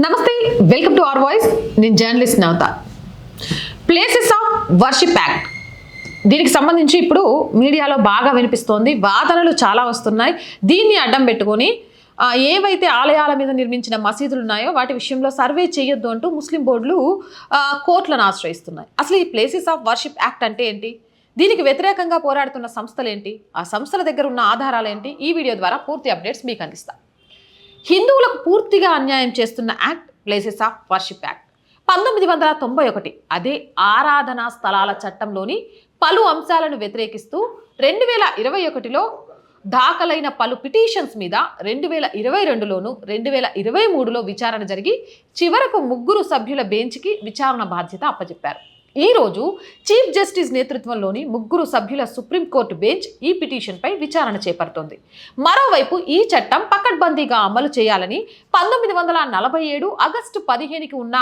నమస్తే welcome to our voice నేను journalist Navata. Places of worship act దీనికి సంబంధించి ఇప్పుడు మీడియాలో బాగా వినిపిస్తోంది. వాదనలు చాలా వస్తున్నాయి. దీన్ని అడ్డం పెట్టుకొని ఏవైతే ఆలయాల మీద నిర్మించిన మసీదులు ఉన్నాయో వాటి విషయంలో సర్వే చేయొద్దు అంటూ ముస్లిం బోర్డులు కోర్టులను ఆశ్రయిస్తున్నాయి. అసలు ఈ ప్లేసెస్ ఆఫ్ వర్షిప్ యాక్ట్ అంటే ఏంటి? దీనికి వ్యతిరేకంగా పోరాడుతున్న సంస్థలు ఏంటి? ఆ సంస్థల దగ్గర ఉన్న ఆధారాలు ఏంటి? ఈ వీడియో ద్వారా పూర్తి అప్డేట్స్ మీకు అందిస్తాను హిందువులకు పూర్తిగా అన్యాయం చేస్తున్న act places of worship act. పంతొమ్మిది వందల తొంభై ఒకటి అదే ఆరాధనా స్థలాల చట్టంలోని పలు అంశాలను వ్యతిరేకిస్తూ రెండు వేల ఇరవై ఒకటిలో దాఖలైన పలు పిటిషన్స్ మీద రెండు వేల ఇరవై రెండులోను రెండు వేల ఇరవై మూడులో విచారణ జరిగి చివరకు ముగ్గురు సభ్యుల బెంచ్కి విచారణ బాధ్యత అప్పచెప్పారు ఈరోజు చీఫ్ జస్టిస్ నేతృత్వంలోని ముగ్గురు సభ్యుల సుప్రీంకోర్టు బెంచ్ ఈ పిటిషన్పై విచారణ చేపడుతోంది. మరోవైపు ఈ చట్టం పకడ్బందీగా అమలు చేయాలని పంతొమ్మిది వందల నలభై ఏడు ఆగస్టు పదిహేనుకి ఉన్న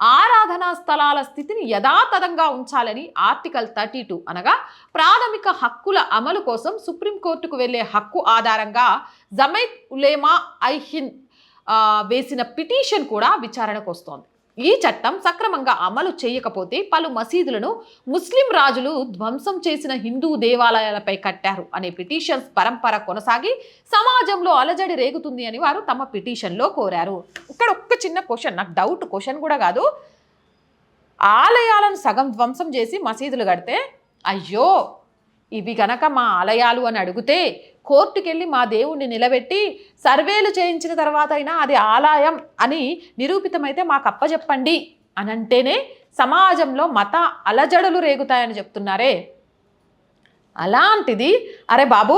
ఆరాధనా స్థలాల స్థితిని యథాతథంగా ఉంచాలని ఆర్టికల్ థర్టీ టూ అనగా ప్రాథమిక హక్కుల అమలు కోసం సుప్రీంకోర్టుకు వెళ్ళే హక్కు ఆధారంగా జమైత్ ఉలేమా ఐహిన్ వేసిన పిటిషన్ కూడా విచారణకు వస్తోంది. ఈ చట్టం సక్రమంగా అమలు చేయకపోతే పలు మసీదులను ముస్లిం రాజులు ధ్వంసం చేసిన హిందూ దేవాలయాలపై కట్టారు అనే పిటిషన్స్ పరంపర కొనసాగి సమాజంలో అలజడి రేగుతుంది అని వారు తమ పిటిషన్లో కోరారు. ఇక్కడ ఒక్క చిన్న క్వశ్చన్ నాకు డౌట్ క్వశ్చన్ కూడా కాదు. ఆలయాలను సగం ధ్వంసం చేసి మసీదులు కడితే అయ్యో! ఇవి గనక మా ఆలయాలు అని అడిగితే కోర్టుకెళ్ళి మా దేవుణ్ణి నిలబెట్టి సర్వేలు చేయించిన తర్వాత అయినా అది ఆలయం అని నిరూపితమైతే మాకు అప్పచెప్పండి అని అంటేనే సమాజంలో మత అలజడులు రేగుతాయని చెప్తున్నారే. అలాంటిది అరే బాబు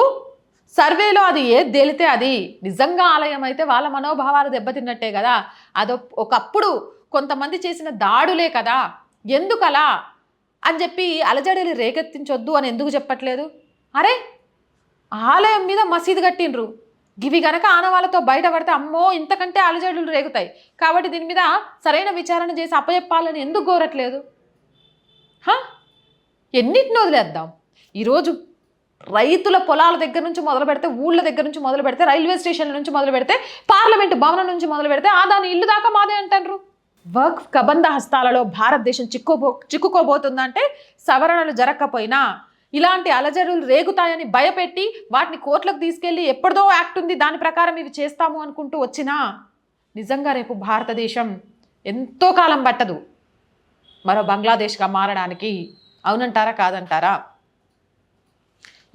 సర్వేలో అది ఏది తేలితే అది నిజంగా ఆలయం అయితే వాళ్ళ మనోభావాలు దెబ్బతిన్నట్టే కదా. అదొ ఒకప్పుడు కొంతమంది చేసిన దాడులే కదా. ఎందుకలా? అని చెప్పి అలజడిని రేకెత్తించొద్దు అని ఎందుకు చెప్పట్లేదు? అరే ఆలయం మీద మసీదు కట్టిండ్రు. గివి గనక ఆనవాళ్ళతో బయటపడితే అమ్మో ఇంతకంటే అలజడులు రేగుతాయి. కాబట్టి దీని మీద సరైన విచారణ చేసి అప్పచెప్పాలని ఎందుకు కోరట్లేదు? హా? ఎన్నిటిని వదిలేద్దాం? ఈరోజు రైతుల పొలాల దగ్గర నుంచి మొదలు పెడితే ఊళ్ళ దగ్గర నుంచి మొదలు పెడితే రైల్వే స్టేషన్ల నుంచి మొదలు పెడితే పార్లమెంటు భవనం నుంచి మొదలు పెడితే ఆ దాని ఇల్లు దాకా మాదే అంటారు వర్క్ కబంధ హస్తాలలో భారతదేశం చిక్కుబో చిక్కుకోబోతుందంటే సవరణలు జరగకపోయినా ఇలాంటి అలజడులు రేగుతాయని భయపెట్టి వాటిని కోర్టులకు తీసుకెళ్ళి ఎప్పటిదో యాక్ట్ ఉంది దాని ప్రకారం ఇవి చేస్తాము అనుకుంటూ వచ్చినా. నిజంగా రేపు భారతదేశం ఎంతో కాలం పట్టదు. మరో బంగ్లాదేశ్గా మారడానికి అవునంటారా కాదంటారా?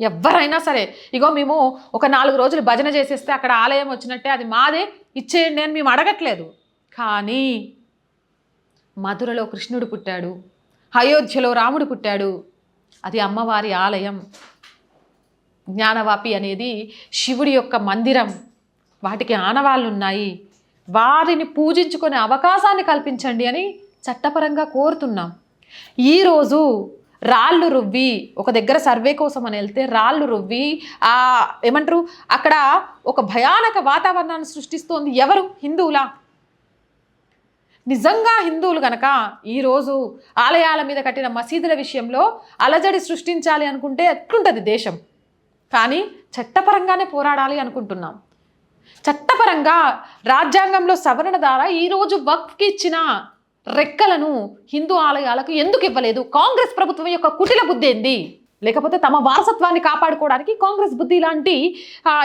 ఎవరైనా సరే ఇగో మేము ఒక నాలుగు రోజులు భజన చేసేస్తే అక్కడ ఆలయం వచ్చినట్టే అది మాదే ఇచ్చేయండి అని మేము అడగట్లేదు. కానీ మధురలో కృష్ణుడు పుట్టాడు. అయోధ్యలో రాముడు పుట్టాడు. అది అమ్మవారి ఆలయం. జ్ఞానవాపి అనేది శివుడి యొక్క మందిరం. వాటికి ఆనవాళ్ళు ఉన్నాయి వారిని పూజించుకునే అవకాశాన్ని కల్పించండి అని చట్టపరంగా కోరుతున్నాం. ఈరోజు రాళ్ళు రువ్వి ఒక దగ్గర సర్వే కోసం అని వెళ్తే రాళ్ళు రువ్వి ఆ ఏమంటారు? అక్కడ ఒక భయానక వాతావరణాన్ని సృష్టిస్తోంది ఎవరు? హిందువులా? నిజంగా హిందువులు కనుక ఈరోజు ఆలయాల మీద కట్టిన మసీదుల విషయంలో అలజడి సృష్టించాలి అనుకుంటే ఎట్లుంటుంది దేశం? కానీ చట్టపరంగానే పోరాడాలి అనుకుంటున్నాం. చట్టపరంగా రాజ్యాంగంలో సవరణ ద్వారా ఈరోజు వక్ఫ్కి ఇచ్చిన రెక్కలను హిందూ ఆలయాలకు ఎందుకు ఇవ్వలేదు? కాంగ్రెస్ ప్రభుత్వం యొక్క కుటిల బుద్ధి ఏంది? లేకపోతే తమ వారసత్వాన్ని కాపాడుకోవడానికి కాంగ్రెస్ బుద్ధి ఇలాంటి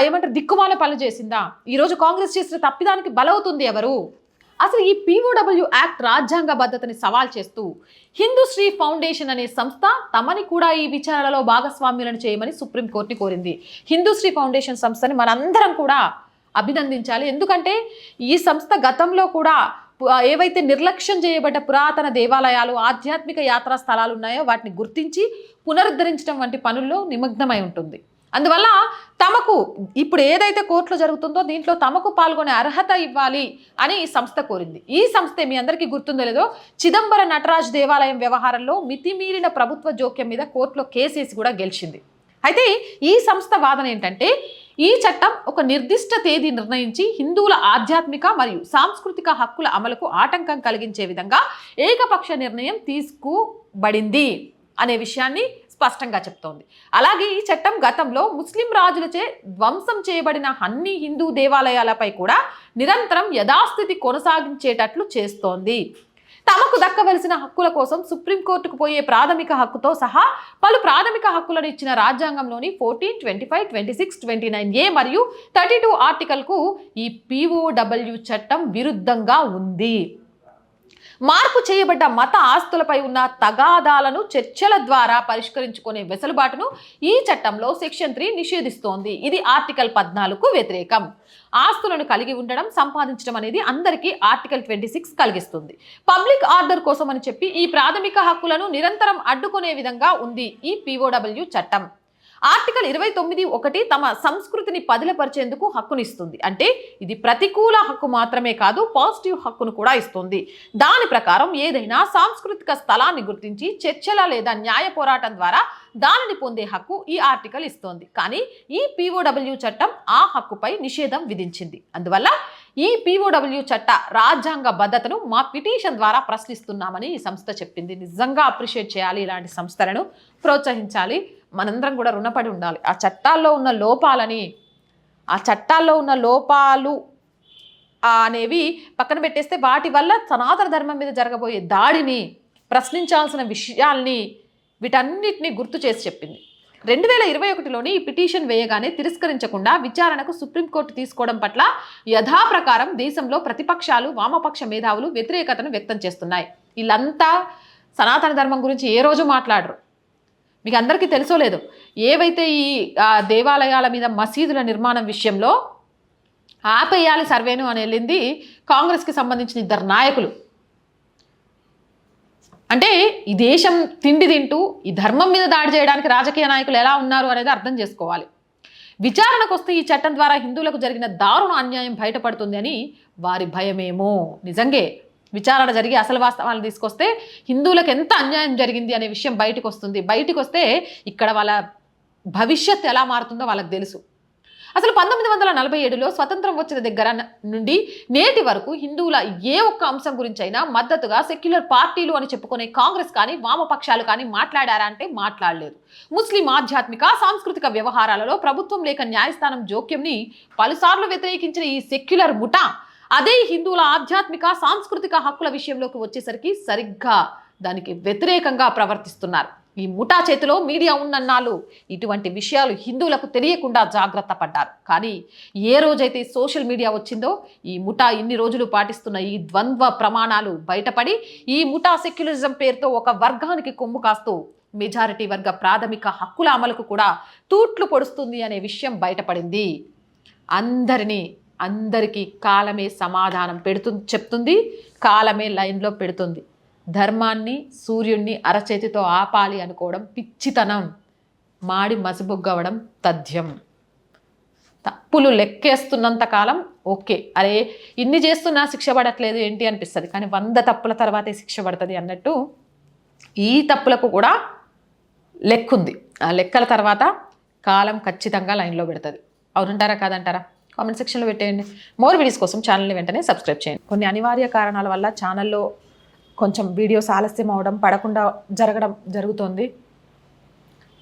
ఏమంటారు దిక్కుమాల పనులు చేసిందా ఈరోజు కాంగ్రెస్ చేసిన తప్పిదానికి బలవుతుంది ఎవరు? అసలు ఈ పీఓడబ్ల్యూ యాక్ట్ రాజ్యాంగ భద్రతని సవాల్ చేస్తూ హిందూశ్రీ ఫౌండేషన్ అనే సంస్థ తమని కూడా ఈ విచారణలో భాగస్వామ్యులను చేయమని సుప్రీంకోర్టుని కోరింది. హిందూశ్రీ ఫౌండేషన్ సంస్థని మనందరం కూడా అభినందించాలి. ఎందుకంటే ఈ సంస్థ గతంలో కూడా ఏవైతే నిర్లక్ష్యం చేయబడ్డ పురాతన దేవాలయాలు ఆధ్యాత్మిక యాత్రా స్థలాలు ఉన్నాయో వాటిని గుర్తించి పునరుద్ధరించడం వంటి పనుల్లో నిమగ్నమై ఉంటుంది. అందువల్ల తమకు ఇప్పుడు ఏదైతే కోర్టులో జరుగుతుందో దీంట్లో తమకు పాల్గొనే అర్హత ఇవ్వాలి అని ఈ సంస్థ కోరింది. ఈ సంస్థ మీ అందరికీ గుర్తుందో లేదో చిదంబర నటరాజ్ దేవాలయం వ్యవహారంలో మితిమీరిన ప్రభుత్వ జోక్యం మీద కోర్టులో కేసేసి కూడా గెలిచింది. అయితే ఈ సంస్థ వాదన ఏంటంటే ఈ చట్టం ఒక నిర్దిష్ట తేదీ నిర్ణయించి హిందువుల ఆధ్యాత్మిక మరియు సాంస్కృతిక హక్కుల అమలుకు ఆటంకం కలిగించే విధంగా ఏకపక్ష నిర్ణయం తీసుకోబడింది అనే విషయాన్ని స్పష్టంగా చెప్తోంది. అలాగే ఈ చట్టం గతంలో ముస్లిం రాజులచే ధ్వంసం చేయబడిన అన్ని హిందూ దేవాలయాలపై కూడా నిరంతరం యథాస్థితి కొనసాగించేటట్లు చేస్తోంది. తమకు దక్కవలసిన హక్కుల కోసం సుప్రీంకోర్టుకు పోయే ప్రాథమిక హక్కుతో సహా పలు ప్రాథమిక హక్కులను ఇచ్చిన రాజ్యాంగంలోని fourteen twenty five twenty six twenty nine A మరియు థర్టీ టూ ఆర్టికల్కు ఈ పీఓడబ్ల్యూ చట్టం విరుద్ధంగా ఉంది. మార్పు చేయబడ్డ మత ఆస్తులపై ఉన్న తగాదాలను చర్చల ద్వారా పరిష్కరించుకునే వెసులుబాటును ఈ చట్టంలో సెక్షన్ త్రీ నిషేధిస్తోంది. ఇది ఆర్టికల్ పద్నాలుగుకు వ్యతిరేకం. ఆస్తులను కలిగి ఉండడం సంపాదించడం అనేది అందరికీ ఆర్టికల్ ట్వంటీ సిక్స్ కలిగిస్తుంది. పబ్లిక్ ఆర్డర్ కోసం అని చెప్పి ఈ ప్రాథమిక హక్కులను నిరంతరం అడ్డుకునే విధంగా ఉంది ఈ పీఓడబ్ల్యూ చట్టం. ఆర్టికల్ ఇరవై తొమ్మిది ఒకటి తమ సంస్కృతిని పదిలపరిచేందుకు హక్కునిస్తుంది. అంటే ఇది ప్రతికూల హక్కు మాత్రమే కాదు పాజిటివ్ హక్కును కూడా ఇస్తుంది. దాని ప్రకారం ఏదైనా సాంస్కృతిక స్థలాన్ని గుర్తించి చర్చల లేదా న్యాయ పోరాటం ద్వారా దానిని పొందే హక్కు ఈ ఆర్టికల్ ఇస్తోంది. కానీ ఈ పీఓడబ్ల్యూ చట్టం ఆ హక్కుపై నిషేధం విధించింది. అందువల్ల ఈ పీఓడబ్ల్యూ చట్ట రాజ్యాంగ భద్రతను మా పిటిషన్ ద్వారా ప్రశ్నిస్తున్నామని ఈ సంస్థ చెప్పింది. నిజంగా అప్రిషియేట్ చేయాలి ఇలాంటి సంస్థలను ప్రోత్సహించాలి. మనందరం కూడా రుణపడి ఉండాలి. ఆ చట్టాల్లో ఉన్న లోపాలని ఆ చట్టాల్లో ఉన్న లోపాలు అనేవి పక్కన పెట్టేస్తే వాటి వల్ల సనాతన ధర్మం మీద జరగబోయే దాడిని ప్రశ్నించాల్సిన విషయాల్ని వీటన్నిటిని గుర్తు చేసి చెప్పింది. రెండు వేల ఇరవై ఒకటిలోని ఈ పిటిషన్ వేయగానే తిరస్కరించకుండా విచారణకు సుప్రీంకోర్టు తీసుకోవడం పట్ల యథాప్రకారం దేశంలో ప్రతిపక్షాలు వామపక్ష మేధావులు వ్యతిరేకతను వ్యక్తం చేస్తున్నాయి. వీళ్ళంతా సనాతన ధర్మం గురించి ఏ రోజు మాట్లాడరు. మీకు అందరికీ తెలుసో లేదు ఏవైతే ఈ దేవాలయాల మీద మసీదుల నిర్మాణం విషయంలో ఆపేయాలి సర్వేను అని వెళ్ళింది కాంగ్రెస్కి సంబంధించిన ఇద్దరు నాయకులు. అంటే ఈ దేశం తిండి తింటూ ఈ ధర్మం మీద దాడి చేయడానికి రాజకీయ నాయకులు ఎలా ఉన్నారు అనేది అర్థం చేసుకోవాలి. విచారణకు వస్తే ఈ చట్టం ద్వారా హిందువులకు జరిగిన దారుణ అన్యాయం బయటపడుతుంది అని వారి భయమేమో. నిజంగే విచారణ జరిగి అసలు వాస్తవాలను తీసుకొస్తే హిందువులకు ఎంత అన్యాయం జరిగింది అనే విషయం బయటకు వస్తుంది బయటకు వస్తే ఇక్కడ వాళ్ళ భవిష్యత్ ఎలా మారుతుందో వాళ్ళకి తెలుసు. అసలు పంతొమ్మిది వందల నలభై ఏడులో స్వతంత్రం వచ్చిన దగ్గర నుండి నేటి వరకు హిందువుల ఏ ఒక్క అంశం గురించి అయినా మద్దతుగా సెక్యులర్ పార్టీలు అని చెప్పుకునే కాంగ్రెస్ కానీ వామపక్షాలు కానీ మాట్లాడారా అంటే మాట్లాడలేదు. ముస్లిం ఆధ్యాత్మిక సాంస్కృతిక వ్యవహారాలలో ప్రభుత్వం లేక న్యాయస్థానం జోక్యంని పలుసార్లు వ్యతిరేకించిన ఈ సెక్యులర్ ముఠా అదే హిందువుల ఆధ్యాత్మిక సాంస్కృతిక హక్కుల విషయంలోకి వచ్చేసరికి సరిగ్గా దానికి వ్యతిరేకంగా ప్రవర్తిస్తున్నారు. ఈ ముఠా చేతిలో మీడియా ఉన్నన్నాళ్ళు ఇటువంటి విషయాలు హిందువులకు తెలియకుండా జాగ్రత్త పడ్డారు. కానీ ఏ రోజైతే సోషల్ మీడియా వచ్చిందో ఈ ముఠా ఇన్ని రోజులు పాటిస్తున్న ఈ ద్వంద్వ ప్రమాణాలు బయటపడి ఈ ముఠా సెక్యులరిజం పేరుతో ఒక వర్గానికి కొమ్ము కాస్తూ మెజారిటీ వర్గ ప్రాథమిక హక్కుల అమలుకు కూడా తూట్లు పొడుస్తుంది అనే విషయం బయటపడింది. అందరినీ అందరికీ కాలమే సమాధానం పెడుతు చెప్తుంది కాలమే లైన్లో పెడుతుంది. ధర్మాన్ని సూర్యుణ్ణి అరచేతితో ఆపాలి అనుకోవడం పిచ్చితనం. మాడి మసిబొగ్గవడం తథ్యం. తప్పులు లెక్కేస్తున్నంత కాలం ఓకే. అరే ఇన్ని చేస్తున్నా శిక్ష పడట్లేదు ఏంటి అనిపిస్తుంది. కానీ వంద తప్పుల తర్వాతే శిక్ష పడుతుంది అన్నట్టు ఈ తప్పులకు కూడా లెక్కుంది. ఆ లెక్కల తర్వాత కాలం ఖచ్చితంగా లైన్లో పెడుతుంది. అవునంటారా కాదంటారా? కామెంట్ సెక్షన్లో పెట్టేయండి. మోర్ వీడియోస్ కోసం ఛానల్ని వెంటనే సబ్స్క్రైబ్ చేయండి. కొన్ని అనివార్య కారణాల వల్ల ఛానల్లో కొంచెం వీడియోస్ ఆలస్యం అవడం పడకుండా జరగడం జరుగుతుంది.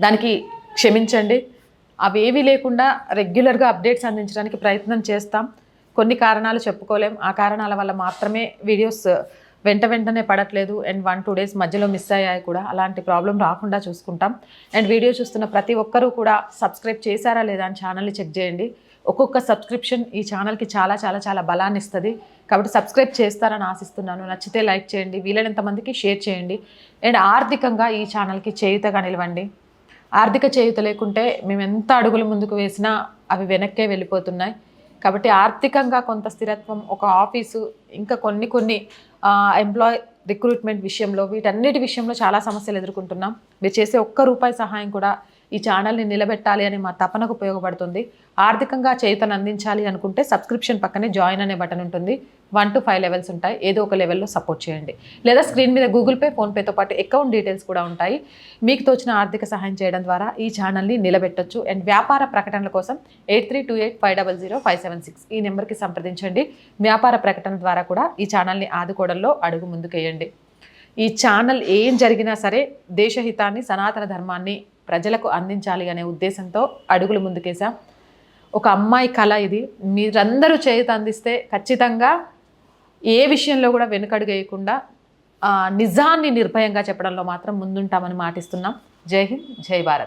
దానికి క్షమించండి. అవేవీ లేకుండా రెగ్యులర్గా అప్డేట్స్ అందించడానికి ప్రయత్నం చేస్తాం. కొన్ని కారణాలు చెప్పుకోలేం. ఆ కారణాల వల్ల మాత్రమే వీడియోస్ వెంట వెంటనే పడట్లేదు. అండ్ వన్ టూ డేస్ మధ్యలో మిస్ అయ్యాయి కూడా. అలాంటి ప్రాబ్లం రాకుండా చూసుకుంటాం. అండ్ వీడియో చూస్తున్న ప్రతి ఒక్కరూ కూడా సబ్స్క్రైబ్ చేశారా లేదా అని ఛానల్ని చెక్ చేయండి. ఒక్కొక్క సబ్స్క్రిప్షన్ ఈ ఛానల్కి చాలా చాలా చాలా బలాన్ని ఇస్తుంది. కాబట్టి సబ్స్క్రైబ్ చేస్తారని ఆశిస్తున్నాను. నచ్చితే లైక్ చేయండి. వీలైనంత మందికి షేర్ చేయండి. అండ్ ఆర్థికంగా ఈ ఛానల్కి చేయుతగా నిలవండి. ఆర్థిక చేయుత లేకుంటే మేము ఎంత అడుగులు ముందుకు వేసినా అవి వెనక్కే వెళ్ళిపోతున్నాయి. కాబట్టి ఆర్థికంగా కొంత స్థిరత్వం ఒక ఆఫీసు ఇంకా కొన్ని కొన్ని ఎంప్లాయ్ రిక్రూట్మెంట్ విషయంలో వీటన్నిటి విషయంలో చాలా సమస్యలు ఎదుర్కొంటున్నాం. మీరు చేసే ఒక్క రూపాయి సహాయం కూడా ఈ ఛానల్ని నిలబెట్టాలి అని మా తపనకు ఉపయోగపడుతుంది. ఆర్థికంగా చేతను అందించాలి అనుకుంటే సబ్స్క్రిప్షన్ పక్కనే జాయిన్ అనే బటన్ ఉంటుంది. వన్ టు ఫైవ్ లెవెల్స్ ఉంటాయి. ఏదో ఒక లెవెల్లో సపోర్ట్ చేయండి. లేదా స్క్రీన్ మీద గూగుల్ పే ఫోన్పేతో పాటు అకౌంట్ డీటెయిల్స్ కూడా ఉంటాయి. మీకు తోచిన ఆర్థిక సహాయం చేయడం ద్వారా ఈ ఛానల్ని నిలబెట్టొచ్చు. అండ్ వ్యాపార ప్రకటనల కోసం eight three two eight five double zero five seven six ఈ నెంబర్కి సంప్రదించండి. వ్యాపార ప్రకటన ద్వారా కూడా ఈ ఛానల్ని ఆదుకోవడంలో అడుగు ముందుకేయండి ఈ ఛానల్ ఏం జరిగినా సరే దేశహితాన్ని సనాతన ధర్మాన్ని ప్రజలకు అందించాలి అనే ఉద్దేశంతో అడుగులు ముందుకేసాం ఒక అమ్మాయి కళ ఇది. మీరందరూ చేతి అందిస్తే ఖచ్చితంగా ఏ విషయంలో కూడా వెనుకడుగేయకుండా నిజాన్ని నిర్భయంగా చెప్పడంలో మాత్రం ముందుంటామని మాటిస్తున్నాం. జై హింద్ జై భారత్.